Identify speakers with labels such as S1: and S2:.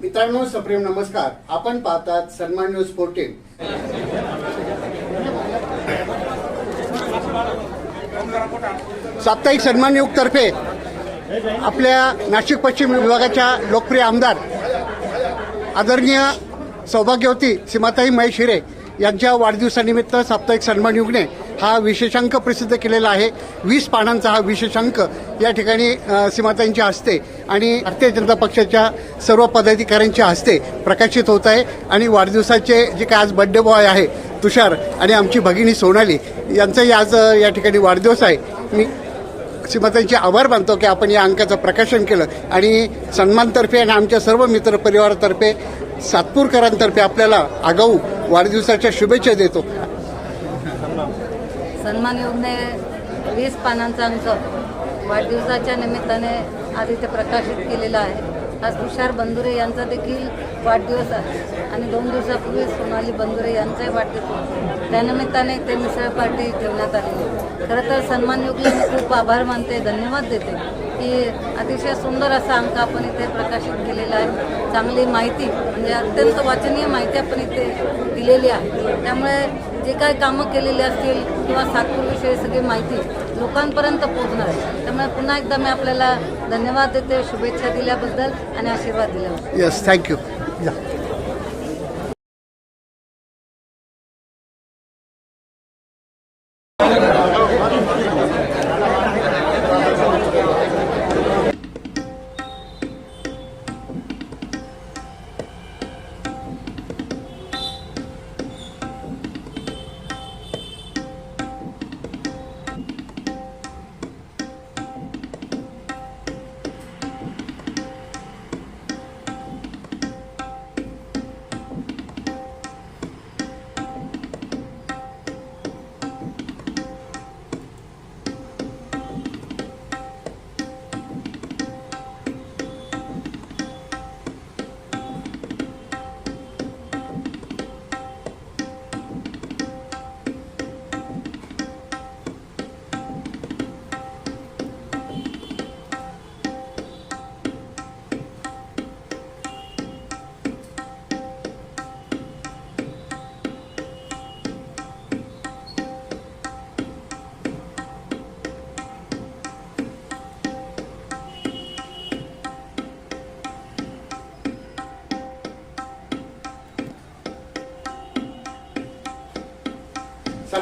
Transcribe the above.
S1: मित्रांनो सप्रेम नमस्कार. आपण पाहतात सन्मान न्यूज फोर्टीन साप्ताहिक सन्मान युगतर्फे आपल्या नाशिक पश्चिम विभागाच्या लोकप्रिय आमदार आदरणीय सौभाग्यवती सीमाताई महेश हिरे यांच्या वाढदिवसानिमित्त साप्ताहिक सन्मान युगने हा विशेषांक प्रसिद्ध केलेला आहे. वीस पानांचा हा विशेषांक या ठिकाणी सीमाताईंच्या हस्ते आणि भारतीय जनता पक्षाच्या सर्व पदाधिकाऱ्यांच्या हस्ते प्रकाशित होत आहे. आणि वाढदिवसाचे जे काय आज बड्डे बॉय आहे तुषार आणि आमची भगिनी सोनाली यांचाही आज या ठिकाणी वाढदिवस आहे. मी सीमाताईंचे आभार मानतो की आपण या अंकाचं प्रकाशन केलं. आणि सन्मानतर्फे आणि आमच्या सर्व मित्रपरिवारातर्फे सातपूरकरांतर्फे आपल्याला आगाऊ वाढदिवसाच्या शुभेच्छा देतो.
S2: सन्मान योगने वीस पानांचा अंक वाढदिवसाच्या निमित्ताने आज इथे प्रकाशित केलेला आहे. आज तुषार बंधुरे यांचा देखील वाढदिवस आहे. आणि दोन दिवसापूर्वी सोनाली बंधुरे यांचाही वाढदिवस त्यानिमित्ताने ते मिसळ पार्टी ठेवण्यात आलेली खरं तर सन्मान योगला मी खूप आभार मानते धन्यवाद देते की अतिशय सुंदर असा अंक आपण इथे प्रकाशित केलेला आहे. चांगली माहिती म्हणजे अत्यंत वाचनीय माहिती आपण इथे दिलेली आहे. त्यामुळे जे काय कामं केलेली असतील किंवा सातपूरविषयी सगळी माहिती लोकांपर्यंत पोहोचणार आहे. त्यामुळे पुन्हा एकदा मी आपल्याला धन्यवाद देते शुभेच्छा दिल्याबद्दल आणि आशीर्वाद दिल्याबद्दल.
S1: Yes thank you